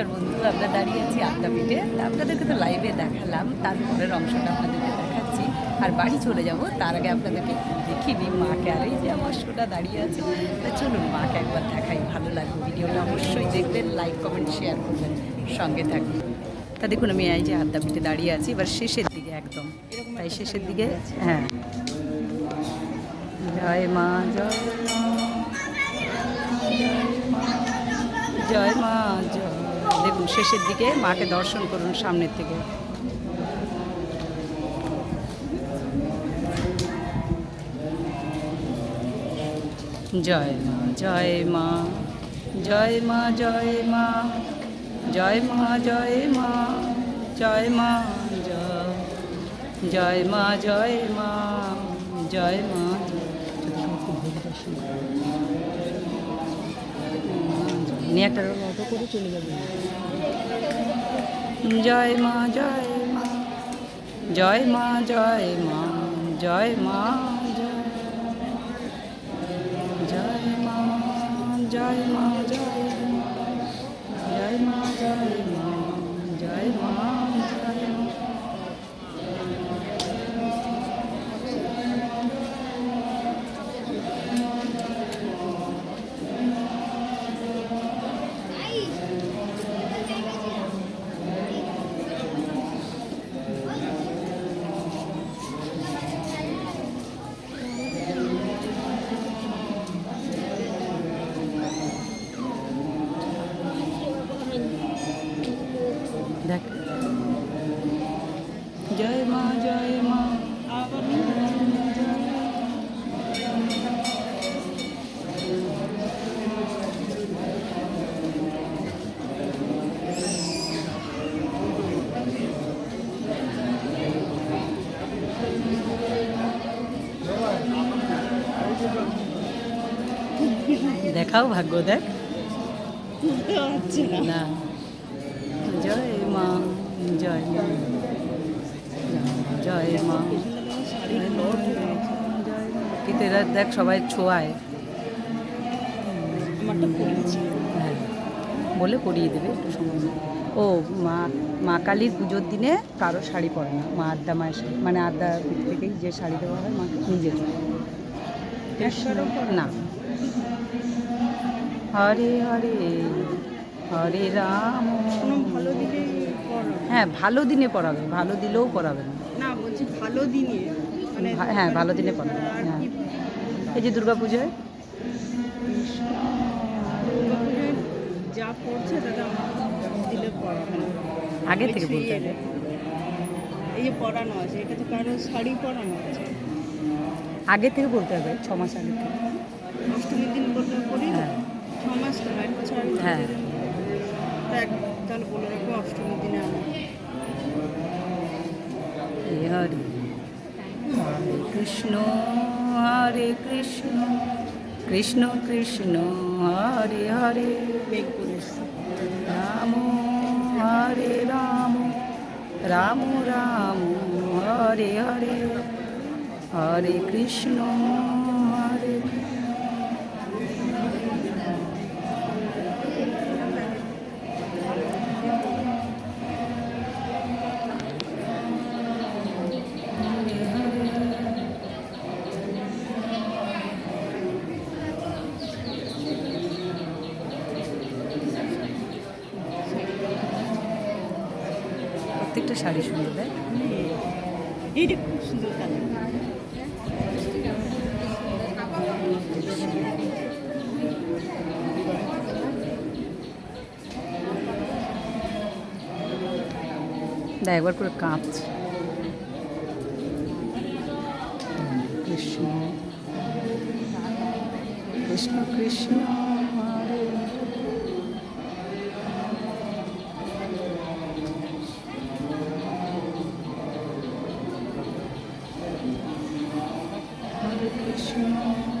নমস্কার বন্ধু আমরা দাঁড়িয়ে আছি আড্ডাপিঠে আপনাদেরকে তো লাইভে দেখালাম তারপরের অংশটা আপনাদেরকে দেখাচ্ছি। আর বাড়ি চলে যাব তার আগে আপনাদেরকে দেখিনি মাকে আর এই যে আমার শোটা দাঁড়িয়ে আছে। তা চলুন মাকে একবার দেখাই ভালো লাগবে ভিডিওটা। অবশ্যই দেখবেন লাইক কমেন্ট শেয়ার করবেন সঙ্গে থাকবেন। তা দেখুন আমি এই যে আড্ডাপিঠে দাঁড়িয়ে আছি এবার শেষের দিকে একদম। তাই শেষের দিকে হ্যাঁ। জয় মা জয় মা জয় মা জয় দেখুন শেষের দিকে মাকে দর্শন করুন সামনের থেকে জয় মা জয় মা জয় মা জয় মা জয় মা জয় মা জয় মা জয় জয় মা জয় মা জয় মা নিয়ে একটা অটো করে চলে যাবে। জয় মা জয় মা জয় মা জয় মা জয় মা জয় মা জয় মা, জয় দেখাও ভাগ্য দেখ। না। জয় মা জয় মা। জয় মা। এরা দেখ সবাই ছোঁয়ায়। হ্যাঁ বলে পরিয়ে দেবে একটু সময়। ও মা মা কালীর পুজোর দিনে কারও শাড়ি পরে না। মা আদ্যা মায়ের শাড়ি মানে পীঠ থেকেই যে শাড়ি দেওয়া হয় মা নিজের। না। হরে হরে হরে রাম। ভালো দিনে হ্যাঁ ভালো দিনে পড়াবে ভালো দিলেও পড়াবে না। বলছি ভালো দিনে মানে হ্যাঁ, ভালো দিনে পড়াবে, হ্যাঁ। এই যে দুর্গা পুজোয়? যা পড়ছে আমার দিলে পড়াবে আগে থেকে বলতে হবে। এই যে পড়ানো আছে এটা তো কারও শাড়ি পরানো আছে। আগে থেকে বলতে হবে ছ মাস আগে থেকে। অষ্টমীর দিন করি ছ মাস তো এক বছর আগে হ্যাঁ। তাহলে বলে রাখব অষ্টমীর দিনে আমার হরে কৃষ্ণ হরে কৃষ্ণ কৃষ্ণ কৃষ্ণ হরে হরে। রাম হরে রাম রাম রাম হরে হরে হরে কৃষ্ণ প্রত্যেকটা শাড়ি সুন্দর দেয়। এইটা খুব সুন্দর কালার। দেখ একবার করে কাঁপছে। কৃষ্ণ। কৃষ্ণ কৃষ্ণ। Krishna.